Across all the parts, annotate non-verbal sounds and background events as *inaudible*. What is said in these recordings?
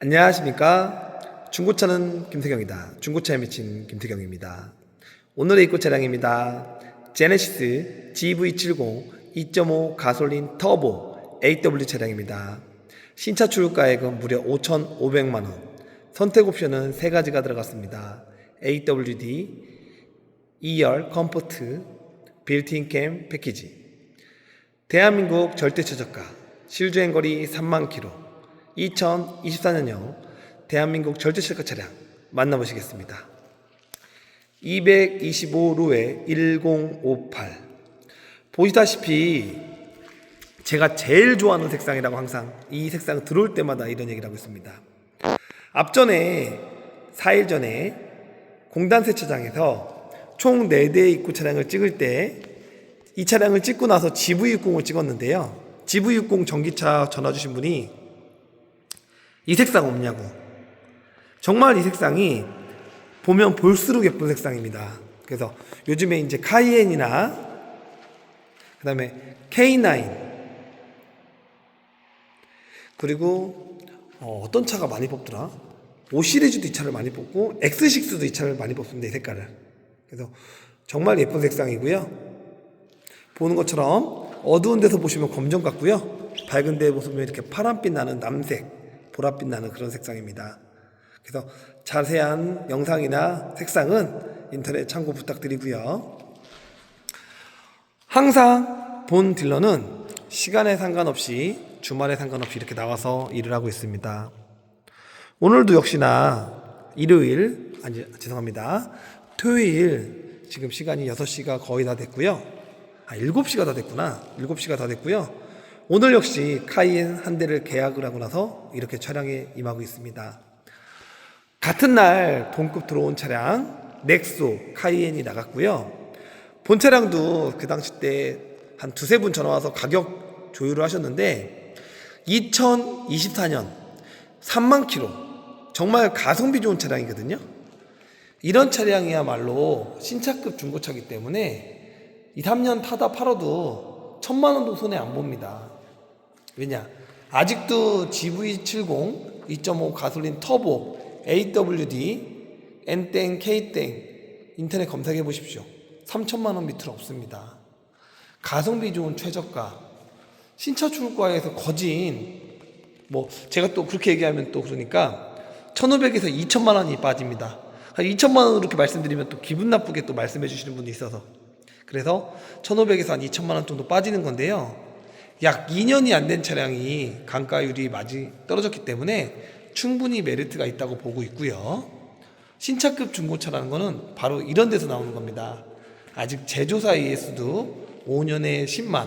안녕하십니까. 중고차는 김태경이다. 중고차에 미친 김태경입니다. 오늘의 입고 차량입니다. 제네시스 GV70 2.5 가솔린 터보 AW 차량입니다. 신차 출고가액은 무려 5,500만원. 선택 옵션은 세 가지가 들어갔습니다. AWD, 2열 컴포트, 빌트인 캠 패키지. 대한민국 절대 최저가 실주행 거리 3만 킬로 2024년형 대한민국 절대 최저가 차량 만나보시겠습니다. 225루에 1058 보시다시피 제가 제일 좋아하는 색상이라고 항상 이 색상 들어올 때마다 이런 얘기를 하고 있습니다. 앞전에 4일 전에 공단 세차장에서 총 4대의 입구 차량을 찍을 때 이 차량을 찍고 나서 GV60을 찍었는데요. GV60 전기차 전화 주신 분이 이 색상 없냐고. 정말 이 색상이 보면 볼수록 예쁜 색상입니다. 그래서 요즘에 이제 카이엔이나 그다음에 K9 그리고 어, 어떤 차가 많이 뽑더라? 5 시리즈도 이 차를 많이 뽑고 X6도 이 차를 많이 뽑습니다. 이 색깔을. 그래서 정말 예쁜 색상이고요. 보는 것처럼 어두운 데서 보시면 검정 같고요. 밝은 데 보시면 이렇게 파란빛 나는 남색, 보랏빛 나는 그런 색상입니다. 그래서 자세한 영상이나 색상은 인터넷 참고 부탁드리고요. 항상 본 딜러는 시간에 상관없이 주말에 상관없이 이렇게 나와서 일을 하고 있습니다. 오늘도 역시나 일요일 아니 죄송합니다. 토요일 지금 시간이 6시가 거의 다 됐고요. 아 7시가 다 됐구나. 7시가 다 됐고요. 오늘 역시 카이엔 한 대를 계약을 하고 나서 이렇게 촬영에 임하고 있습니다. 같은 날 동급 들어온 차량 넥소 카이엔이 나갔고요. 본 차량도 그 당시 때 한 두세 분 전화 와서 가격 조율을 하셨는데 2024년 3만 킬로 정말 가성비 좋은 차량이거든요. 이런 차량이야말로 신차급 중고차기 때문에 2, 3년 타다 팔아도 천만 원도 손해 안 봅니다. 왜냐? 아직도 GV70 2.5 가솔린 터보 AWD N땡 K땡 인터넷 검색해 보십시오. 3천만 원 밑으로 없습니다. 가성비 좋은 최저가 신차 출고가에서 거진 뭐 제가 또 그렇게 얘기하면 또 그러니까 1,500에서 2천만 원이 빠집니다. 2천만 원으로 이렇게 말씀드리면 또 기분 나쁘게 또 말씀해 주시는 분이 있어서 그래서 1,500에서 한 2천만 원 정도 빠지는 건데요. 약 2년이 안 된 차량이 강가율이 많이 떨어졌기 때문에 충분히 메리트가 있다고 보고 있고요. 신차급 중고차라는 거는 바로 이런 데서 나오는 겁니다. 아직 제조사 AS도 5년에 10만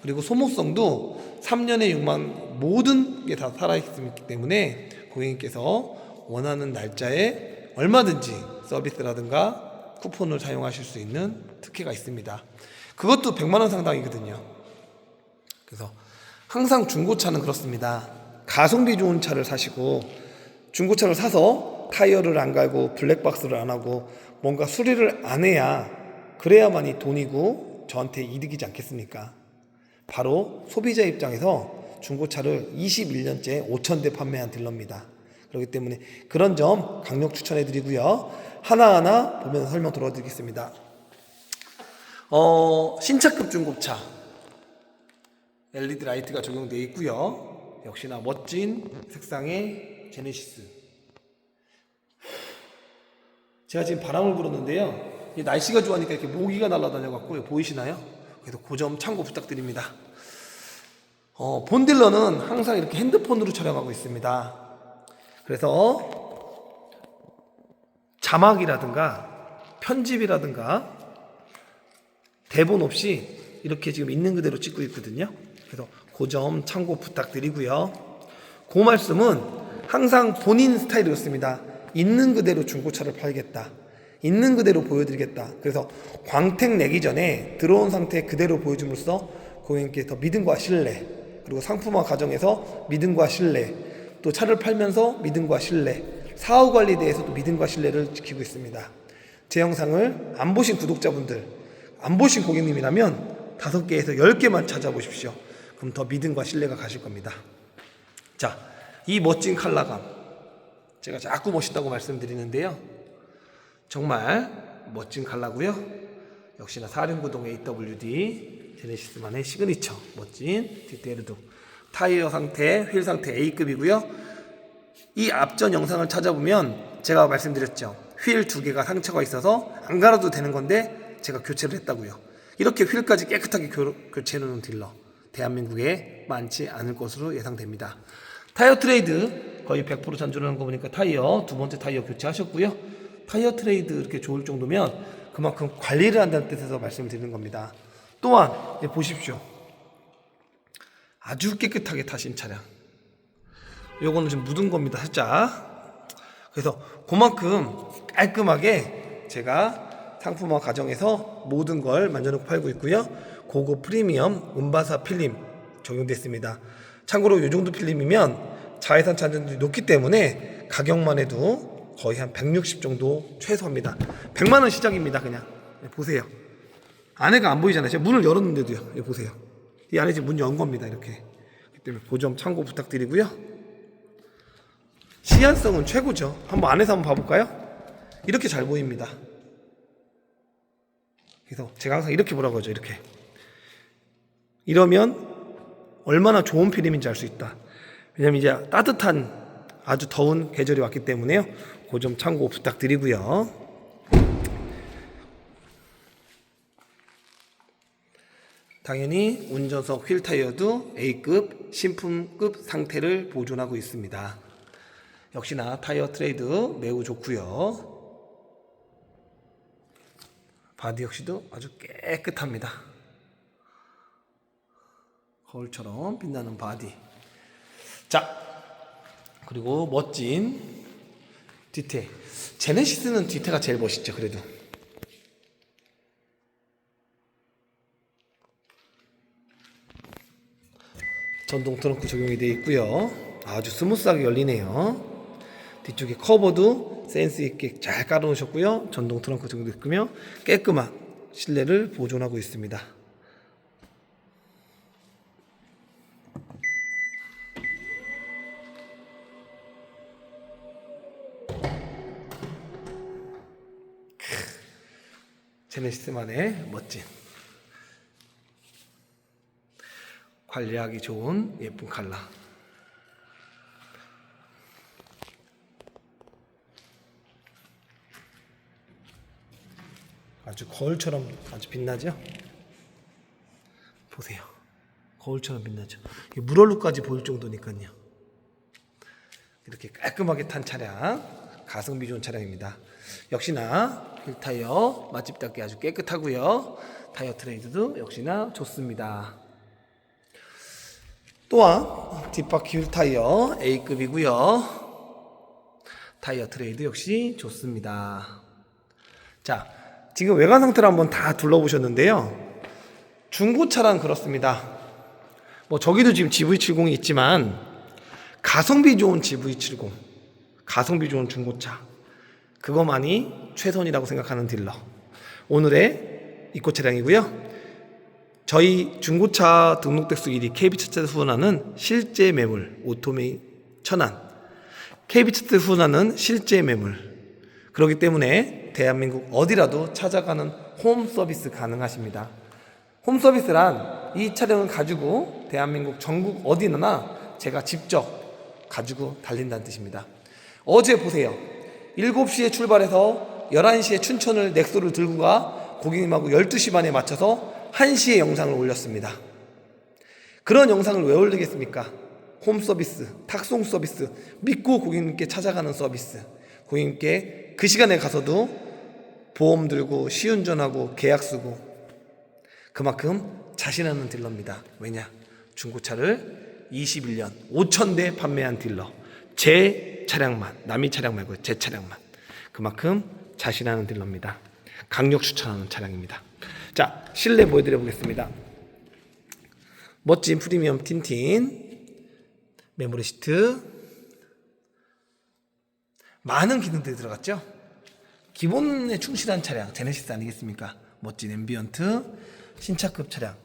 그리고 소모성도 3년에 6만 모든 게 다 살아있기 때문에 고객님께서 원하는 날짜에 얼마든지 서비스라든가 쿠폰을 사용하실 수 있는 특혜가 있습니다. 그것도 100만 원 상당이거든요. 그래서 항상 중고차는 그렇습니다. 가성비 좋은 차를 사시고 중고차를 사서 타이어를 안 갈고 블랙박스를 안 하고 뭔가 수리를 안 해야 그래야만이 돈이고 저한테 이득이지 않겠습니까? 바로 소비자 입장에서 중고차를 21년째 5천대 판매한 딜러입니다. 그렇기 때문에 그런 점 강력 추천해 드리고요. 하나하나 보면서 설명 들어드리겠습니다. 어, 신차급 중고차 LED 라이트가 적용되어 있고요. 역시나 멋진 색상의 제네시스. 제가 지금 바람을 불었는데요. 이 날씨가 좋아하니까 이렇게 모기가 날아다녀 갖고 보이시나요? 그래서 그점 참고 부탁드립니다. 어, 본딜러는 항상 이렇게 핸드폰으로 촬영하고 있습니다. 그래서 자막이라든가 편집이라든가 대본 없이 이렇게 지금 있는 그대로 찍고 있거든요. 그래서 그 점 참고 부탁드리고요. 그 말씀은 항상 본인 스타일이었습니다. 있는 그대로 중고차를 팔겠다. 있는 그대로 보여드리겠다. 그래서 광택 내기 전에 들어온 상태 그대로 보여줌으로써 고객님께 더 믿음과 신뢰 그리고 상품화 과정에서 믿음과 신뢰 또 차를 팔면서 믿음과 신뢰 사후 관리에 대해서도 믿음과 신뢰를 지키고 있습니다. 제 영상을 안 보신 구독자분들 안 보신 고객님이라면 다섯 개에서 열 개만 찾아보십시오. 그럼 더 믿음과 신뢰가 가실 겁니다. 자, 이 멋진 컬러감 제가 자꾸 멋있다고 말씀드리는데요. 정말 멋진 칼라고요. 역시나 사륜구동 AWD 제네시스만의 시그니처 멋진 디테일도 타이어 상태, 휠 상태 A급이고요. 이 앞전 영상을 찾아보면 제가 말씀드렸죠. 휠 두 개가 상처가 있어서 안 갈아도 되는 건데 제가 교체를 했다고요. 이렇게 휠까지 깨끗하게 교, 교체해 놓은 딜러 대한민국에 많지 않을 것으로 예상됩니다. 타이어 트레이드 거의 100% 잔존하는 거 보니까 타이어 두 번째 타이어 교체하셨고요. 타이어 트레이드 이렇게 좋을 정도면 그만큼 관리를 한다는 뜻에서 말씀드리는 겁니다. 또한 이제 보십시오. 아주 깨끗하게 타신 차량. 요거는 좀 묻은 겁니다, 살짝. 그래서 그만큼 깔끔하게 제가 상품화 과정에서 모든 걸 만져놓고 팔고 있고요. 고급 프리미엄 음바사 필름 적용됐습니다. 참고로 이 정도 필름이면 자외선 차단율이 높기 때문에 가격만 해도 거의 한 160 정도 최소입니다. 100만 원 시작입니다, 그냥. 네, 보세요. 안에가 안 보이잖아요. 제가 문을 열었는데도요. 여기 보세요. 이 안에 지금 문 연 겁니다. 이렇게. 그렇기 때문에 그점 참고 부탁드리고요. 시안성은 최고죠. 한번 안에서 한번 봐볼까요? 이렇게 잘 보입니다. 그래서 제가 항상 이렇게 보라고 하죠. 이렇게. 이러면 얼마나 좋은 필름인지 알 수 있다. 왜냐면 이제 따뜻한 아주 더운 계절이 왔기 때문에요. 그 점 참고 부탁드리고요. 당연히 운전석 휠 타이어도 A급 신품급 상태를 보존하고 있습니다. 역시나 타이어 트레이드 매우 좋고요. 바디 역시도 아주 깨끗합니다. 거울처럼 빛나는 바디. 자, 그리고 멋진 뒤태. 제네시스는 뒤태가 제일 멋있죠, 그래도. 전동 트렁크 적용이 되어 있고요. 아주 스무스하게 열리네요. 뒤쪽에 커버도 센스 있게 잘 깔아놓으셨고요. 전동 트렁크 적용됐고요. 깨끗한 실내를 보존하고 있습니다. 제네시스만의 멋진 관리하기 좋은 예쁜 칼라. 아주 거울처럼 아주 빛나죠? 보세요. 거울처럼 빛나죠? 물얼룩까지 보일 정도니까요. 이렇게 깔끔하게 탄 차량, 가성비 좋은 차량입니다. 역시나 휠 타이어 맛집답게 아주 깨끗하고요. 타이어 트레이드도 역시나 좋습니다. 또한 뒷바퀴 휠 타이어 A급이고요. 타이어 트레이드 역시 좋습니다. 자, 지금 외관 상태를 한번 다 둘러보셨는데요. 중고차란 그렇습니다. 뭐 저기도 지금 GV70이 있지만 가성비 좋은 GV70, 가성비 좋은 중고차 그거만이 최선이라고 생각하는 딜러. 오늘의 입고 차량이고요. 저희 중고차 등록 대수 1위 KB차트 후원하는 실제 매물 오토메이 천안 KB차트 후원하는 실제 매물 그렇기 때문에 대한민국 어디라도 찾아가는 홈 서비스 가능하십니다. 홈 서비스란 이 차량을 가지고 대한민국 전국 어디나 제가 직접 가지고 달린다는 뜻입니다. 어제 보세요. 7시에 출발해서 11시에 춘천을 넥소를 들고 가 고객님하고 12시 반에 맞춰서 1시에 영상을 올렸습니다. 그런 영상을 왜 올리겠습니까? 홈 서비스, 탁송 서비스, 믿고 고객님께 찾아가는 서비스. 고객님께 그 시간에 가서도 보험 들고 시운전하고 계약 쓰고 그만큼 자신하는 딜러입니다. 왜냐? 중고차를 21년 5천 대 판매한 딜러. 제 차량만, 남의 차량 말고 제 차량만. 그만큼 자신하는 딜러입니다. 강력 추천하는 차량입니다. 자, 실내 보여드려 보겠습니다. 멋진 프리미엄 틴틴, 메모리 시트, 많은 기능들이 들어갔죠? 기본에 충실한 차량, 제네시스 아니겠습니까? 멋진 앰비언트, 신차급 차량,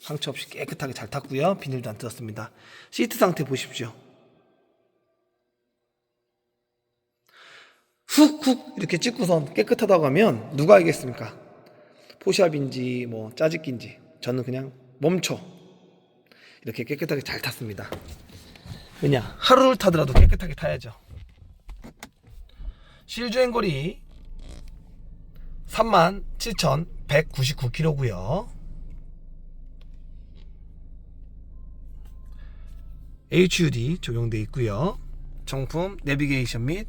상처 없이 깨끗하게 잘 탔고요. 비닐도 안 뜯었습니다. 시트 상태 보십시오. 훅훅 이렇게 찍고선 깨끗하다고 하면 누가 알겠습니까? 포샵인지 뭐 짜집기인지 저는 그냥 멈춰 이렇게 깨끗하게 잘 탔습니다. 왜냐 하루를 타더라도 깨끗하게 타야죠. 실주행 거리 37,199km고요. HUD 적용돼 있고요. 정품 내비게이션 및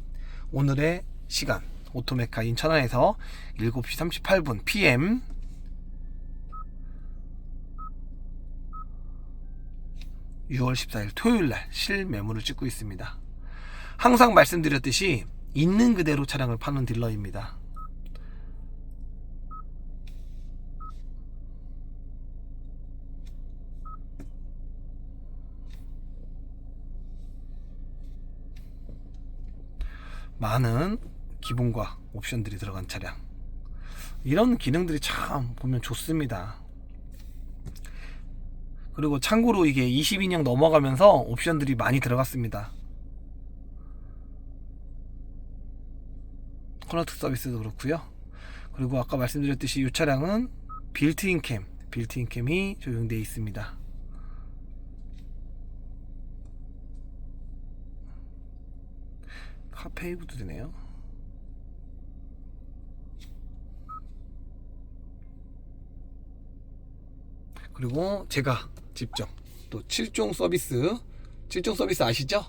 오늘의 시간 오토메카 인천항에서 7시 38분 PM (6월 14일) 토요일 날 실매물을 찍고 있습니다. 항상 말씀드렸듯이 있는 그대로 차량을 파는 딜러입니다. 많은 기본과 옵션들이 들어간 차량. 이런 기능들이 참 보면 좋습니다. 그리고 참고로 이게 22년 넘어가면서 옵션들이 많이 들어갔습니다. 커널특 서비스도 그렇고요. 그리고 아까 말씀드렸듯이 이 차량은 빌트인 캠 빌트인 캠이 적용되어 있습니다. 카페이브도 되네요. 그리고 제가 직접 또 7종 서비스 7종 서비스 아시죠?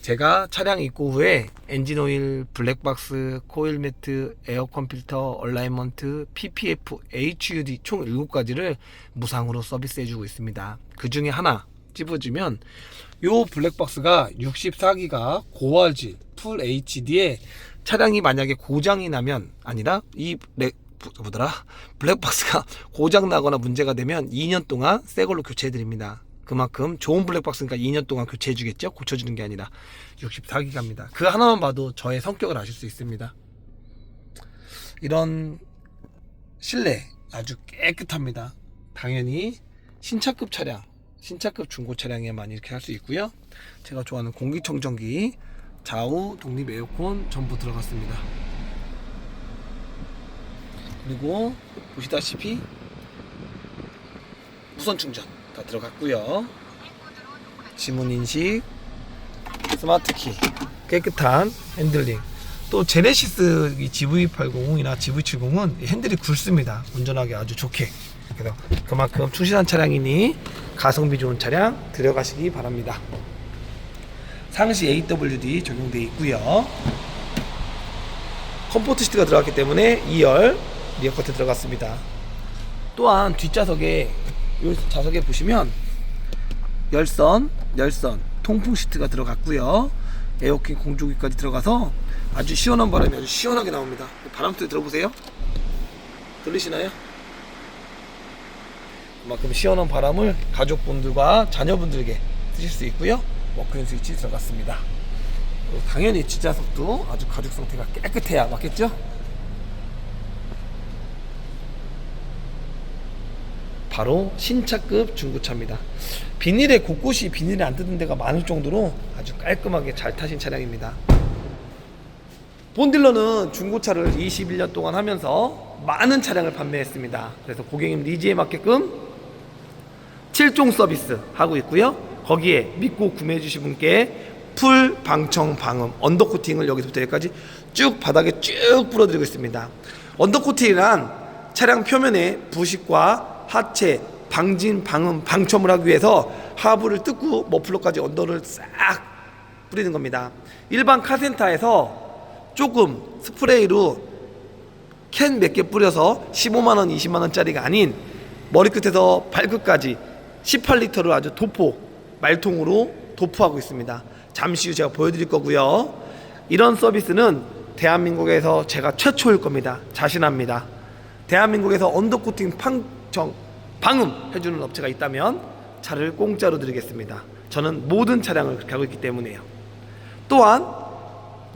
제가 차량 입고 후에 엔진 오일, 블랙박스, 코일 매트, 에어컨 필터, 얼라이먼트, PPF, HUD 총 7가지를 무상으로 서비스해 주고 있습니다. 그 중에 하나 찝어주면 요 블랙박스가 64기가 고화질 풀 HD에 차량이 만약에 고장이 나면 아니라 이 레, 뭐더라 블랙박스가 *laughs* 고장 나거나 문제가 되면 2년 동안 새 걸로 교체해 드립니다. 그만큼 좋은 블랙박스니까 2년 동안 교체해 주겠죠. 고쳐 주는 게 아니라 64기가입니다. 그 하나만 봐도 저의 성격을 아실 수 있습니다. 이런 실내 아주 깨끗합니다. 당연히 신차급 차량 신차급 중고 차량에만 이렇게 할 수 있고요. 제가 좋아하는 공기청정기, 좌우 독립 에어컨 전부 들어갔습니다. 그리고 보시다시피 무선 충전 다 들어갔고요. 지문 인식, 스마트 키, 깨끗한 핸들링. 또 제네시스 GV80이나 GV70은 핸들이 굵습니다. 운전하기 아주 좋게. 그래서 그만큼 충실한 차량이니 가성비 좋은 차량 들어가시기 바랍니다. 상시 AWD 적용되어 있고요. 컴포트 시트가 들어갔기 때문에 2열 리어 커트 들어갔습니다. 또한 뒷좌석에 이 좌석에 보시면 열선, 열선, 통풍 시트가 들어갔고요. 에어컨 공조기까지 들어가서 아주 시원한 바람이 아주 시원하게 나옵니다. 바람 소리 들어보세요. 들리시나요? 그만큼 시원한 바람을 가족분들과 자녀분들에게 쓰실 수 있고요. 워크인 스위치 들어갔습니다. 당연히 뒷좌석도 아주 가죽 상태가 깨끗해야 맞겠죠? 바로 신차급 중고차입니다. 비닐에 곳곳이 비닐이 안 뜯은 데가 많을 정도로 아주 깔끔하게 잘 타신 차량입니다. 본딜러는 중고차를 21년 동안 하면서 많은 차량을 판매했습니다. 그래서 고객님 니즈에 맞게끔 7종 서비스 하고 있고요. 거기에 믿고 구매해 주신 분께 풀 방청 방음 언더 코팅을 여기서부터 여기까지 쭉 바닥에 쭉 뿌려드리고 있습니다. 언더 코팅이란 차량 표면에 부식과 하체, 방진, 방음, 방첨을 하기 위해서 하부를 뜯고 머플러까지 언더를 싹 뿌리는 겁니다. 일반 카센터에서 조금 스프레이로 캔 몇 개 뿌려서 15만 원, 20만 원짜리가 아닌 머리끝에서 발끝까지 18리터를 아주 도포 말통으로 도포하고 있습니다. 잠시 후 제가 보여드릴 거고요. 이런 서비스는 대한민국에서 제가 최초일 겁니다. 자신합니다. 대한민국에서 언더코팅 판정 방음 해주는 업체가 있다면 차를 공짜로 드리겠습니다. 저는 모든 차량을 그렇게 하고 있기 때문에요. 또한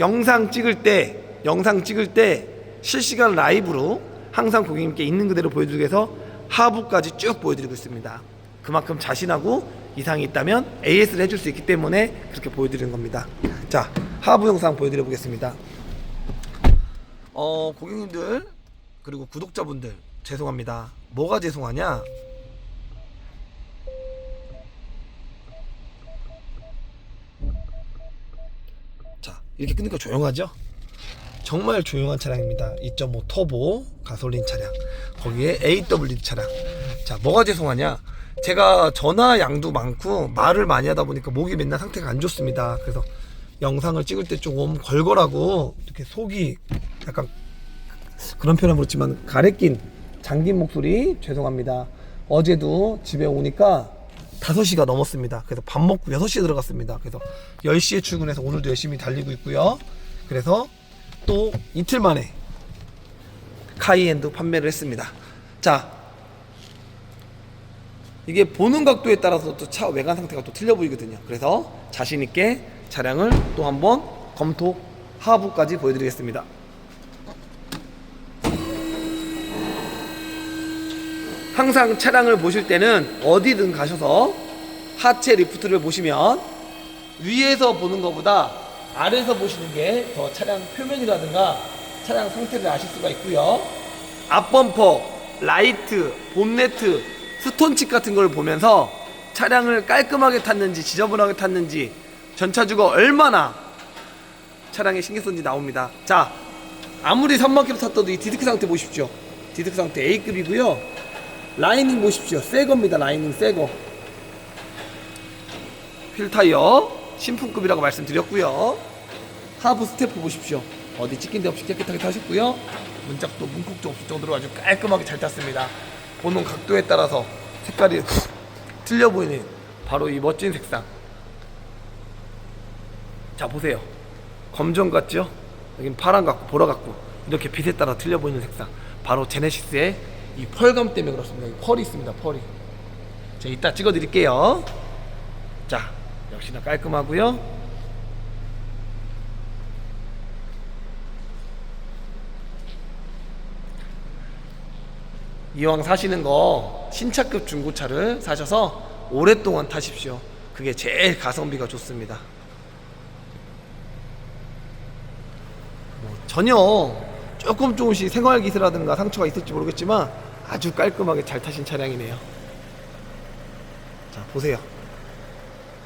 영상 찍을 때 영상 찍을 때 실시간 라이브로 항상 고객님께 있는 그대로 보여드리기 위해서 하부까지 쭉 보여드리고 있습니다. 그만큼 자신하고 이상이 있다면 AS를 해줄 수 있기 때문에 그렇게 보여드리는 겁니다. 자 하부 영상 보여드려 보겠습니다. 어, 고객님들 그리고 구독자분들 죄송합니다. 뭐가 죄송하냐? 자, 이렇게 끄니까 조용하죠? 정말 조용한 차량입니다. 2.5 터보 가솔린 차량. 거기에 AWD 차량. 자, 뭐가 죄송하냐? 제가 전화 양도 많고 말을 많이 하다 보니까 목이 맨날 상태가 안 좋습니다. 그래서 영상을 찍을 때 조금 걸걸하고 이렇게 속이 약간 그런 표현은 그렇지만 가래 낀 잠긴 목소리 죄송합니다. 어제도 집에 오니까 5시가 넘었습니다. 그래서 밥 먹고 6시에 들어갔습니다. 그래서 10시에 출근해서 오늘도 열심히 달리고 있고요. 그래서 또 이틀 만에 카이엔도 판매를 했습니다. 자, 이게 보는 각도에 따라서 또 차 외관 상태가 또 틀려 보이거든요. 그래서 자신 있게 차량을 또 한번 검토 하부까지 보여드리겠습니다. 항상 차량을 보실 때는 어디든 가셔서 하체 리프트를 보시면 위에서 보는 것보다 아래에서 보시는 게 더 차량 표면이라든가 차량 상태를 아실 수가 있고요. 앞범퍼, 라이트, 본네트, 스톤칩 같은 걸 보면서 차량을 깔끔하게 탔는지 지저분하게 탔는지 전차주가 얼마나 차량에 신경 썼는지 나옵니다. 자, 아무리 3만 킬로 탔어도 이 디스크 상태 보십시오. 디스크 상태 A급이고요. 라이닝 보십시오. 새 겁니다. 라이닝 새 거. 휠 타이어 신품급이라고 말씀드렸고요. 하부 스태프 보십시오. 어디 찍힌 데 없이 깨끗하게 타셨고요. 문짝도 문콕도 없을 정도로 아주 깔끔하게 잘 탔습니다. 보는 각도에 따라서 색깔이 틀려 보이는 바로 이 멋진 색상. 자 보세요. 검정 같죠? 여긴 파란 같고 보라 같고 이렇게 빛에 따라 틀려 보이는 색상. 바로 제네시스의 이 펄감 때문에 그렇습니다. 이 펄이 있습니다. 펄이. 자 이따 찍어드릴게요. 자 역시나 깔끔하고요. 이왕 사시는 거 신차급 중고차를 사셔서 오랫동안 타십시오. 그게 제일 가성비가 좋습니다. 뭐 전혀 조금 조금씩 생활 기세라든가 상처가 있을지 모르겠지만 아주 깔끔하게 잘 타신 차량이네요. 자 보세요.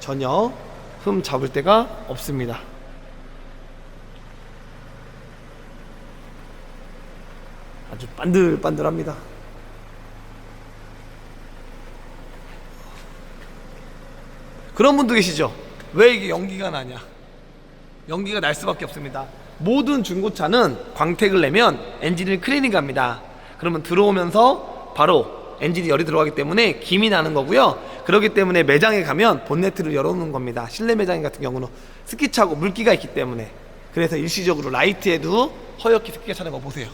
전혀 흠 잡을 데가 없습니다. 아주 반들반들합니다. 그런 분도 계시죠? 왜 이게 연기가 나냐? 연기가 날 수밖에 없습니다. 모든 중고차는 광택을 내면 엔진을 클리닝 합니다. 그러면 들어오면서 바로 엔진이 열이 들어가기 때문에 김이 나는 거고요. 그렇기 때문에 매장에 가면 본네트를 열어놓는 겁니다. 실내 매장 같은 경우는 습기차고 물기가 있기 때문에 그래서 일시적으로 라이트에도 허옇게 습기가 차는 거 보세요.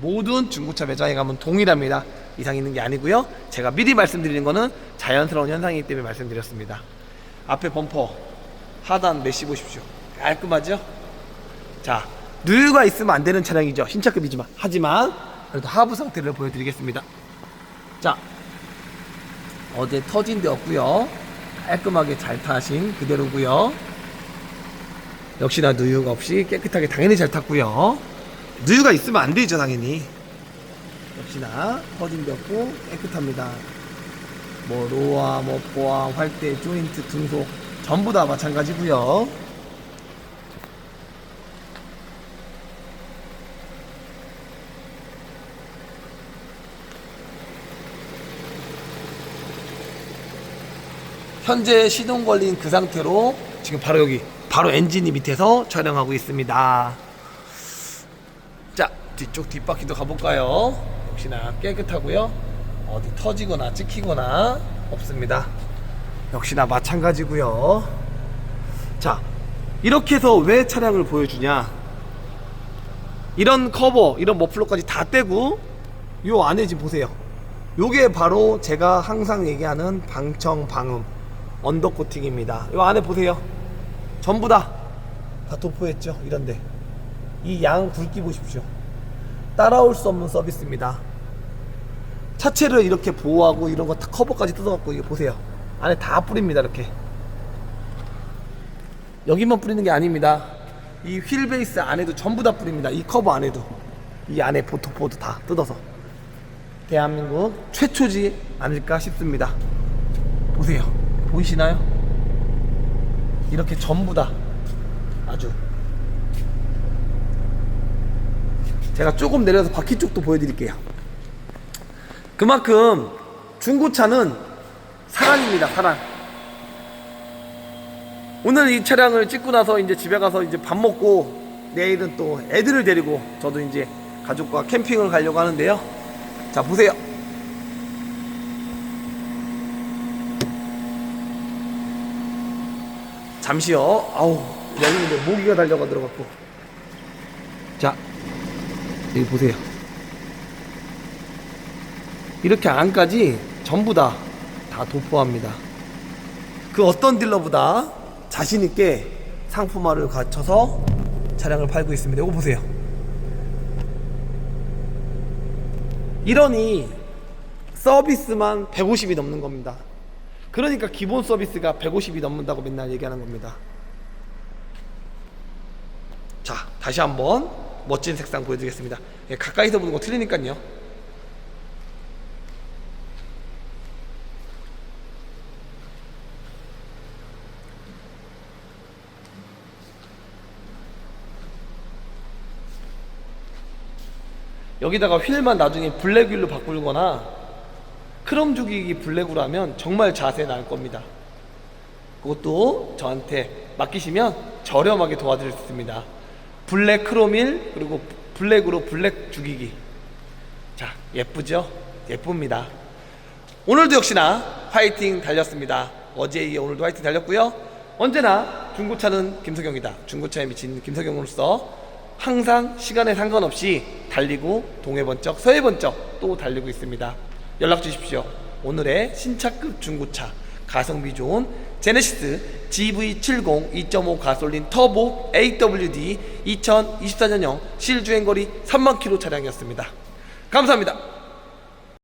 모든 중고차 매장에 가면 동일합니다. 이상 있는 게 아니고요. 제가 미리 말씀드리는 거는 자연스러운 현상이기 때문에 말씀드렸습니다. 앞에 범퍼 하단 메시 보십시오. 깔끔하죠? 자, 누유가 있으면 안 되는 차량이죠. 신차급이지만 하지만 그래도 하부 상태를 보여드리겠습니다. 자, 어제 터진 데 없고요. 깔끔하게 잘 타신 그대로고요. 역시나 누유가 없이 깨끗하게 당연히 잘 탔고요. 누유가 있으면 안 되죠 당연히 역시나 터진 데 없고 깨끗합니다 뭐 로아, 뭐 보아, 활대, 조인트, 등속 전부 다 마찬가지고요 현재 시동 걸린 그 상태로 지금 바로 여기 바로 엔진이 밑에서 촬영하고 있습니다. 자 뒤쪽 뒷바퀴도 가볼까요? 역시나 깨끗하고요. 어디 터지거나 찍히거나 없습니다. 역시나 마찬가지고요. 자 이렇게 해서 왜 차량을 보여주냐? 이런 커버 이런 머플러까지 다 떼고 요 안에 지금 보세요. 요게 바로 제가 항상 얘기하는 방청 방음 언더 코팅입니다 요 안에 보세요 전부 다 다 도포했죠 이런데 이 양 굵기 보십시오. 따라올 수 없는 서비스입니다. 차체를 이렇게 보호하고 이런 거 다 커버까지 뜯어갖고 이게 보세요. 안에 다 뿌립니다 이렇게. 여기만 뿌리는 게 아닙니다. 이 휠 베이스 안에도 전부 다 뿌립니다. 이 커버 안에도 이 안에 보토포드 다 뜯어서 대한민국 최초지 아닐까 싶습니다. 보세요. 보이시나요? 이렇게 전부 다 아주 제가 조금 내려서 바퀴 쪽도 보여드릴게요. 그만큼 중고차는 사랑입니다, 사랑. 오늘 이 차량을 찍고 나서 이제 집에 가서 이제 밥 먹고 내일은 또 애들을 데리고 저도 이제 가족과 캠핑을 가려고 하는데요. 자, 보세요. 잠시요. 아우, 여기 이제 모기가 달려가 들어갔고. 자, 여기 보세요. 이렇게 안까지 전부 다, 다 도포합니다. 그 어떤 딜러보다 자신 있게 상품화를 갖춰서 차량을 팔고 있습니다. 이거 보세요. 이러니 서비스만 150이 넘는 겁니다. 그러니까 기본 서비스가 150이 넘는다고 맨날 얘기하는 겁니다. 자, 다시 한번 멋진 색상 보여드리겠습니다. 예, 가까이서 보는 거 틀리니까요. 여기다가 휠만 나중에 블랙 휠로 바꾸거나 크롬 주기기 블랙으로 하면 정말 자세 날 겁니다. 그것도 저한테 맡기시면 저렴하게 도와드릴 수 있습니다. 블랙 크롬일 그리고 블랙으로 블랙 주기기. 자, 예쁘죠? 예쁩니다. 오늘도 역시나 화이팅 달렸습니다. 어제에 이어 오늘도 화이팅 달렸고요. 언제나 중고차는 김석영이다. 중고차에 미친 김석영으로서 항상 시간에 상관없이 달리고 동해 번쩍 서해 번쩍 또 달리고 있습니다. 연락 주십시오. 오늘의 신차급 중고차 가성비 좋은 제네시스 GV70 2.5 가솔린 터보 AWD 2024년형 실주행거리 3만 킬로 차량이었습니다. 감사합니다.